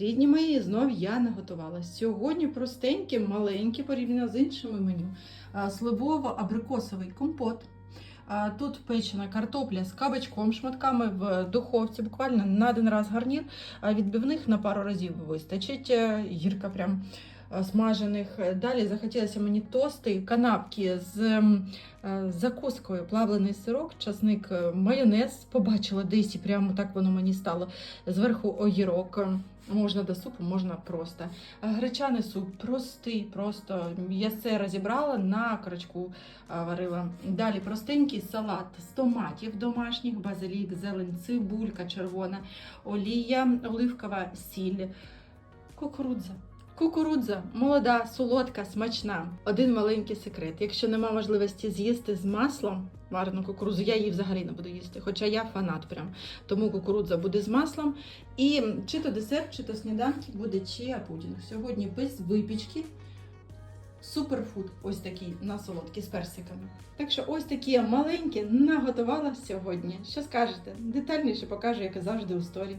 Рідні мої, знов я наготувала. Сьогодні простеньке, маленьке порівняно з іншими меню. Сливово-абрикосовий компот. Тут печена картопля з кабачком, шматками в духовці, буквально на один раз гарнір. Відбивних на пару разів вистачить. Е, Гірка прям смажених. Далі захотілося мені тости, канапки з е, закускою, плавлений сирок, часник, е, майонез. Побачила десь і прямо так воно мені стало. Зверху огірок. Можна до супу, можна просто. Гречаний суп простий, просто я все розібрала на корочку варила. Далі простенький салат з томатів домашніх, базилік, зелень, цибулька червона, олія, оливкова сіль, кукурудза. Кукурудза молода, солодка, смачна. Один маленький секрет. Якщо нема можливості з'їсти з маслом варену кукурудзу, я її взагалі не буду їсти, хоча я фанат прям. Тому кукурудза буде з маслом. І чи то десерт, чи то сніданки буде чия пудінг. Сьогодні без випічки. Суперфуд, ось такий на солодкий з персиками. Так що ось такі маленькі наготувала сьогодні. Що скажете? Детальніше покажу, як і завжди у сторі.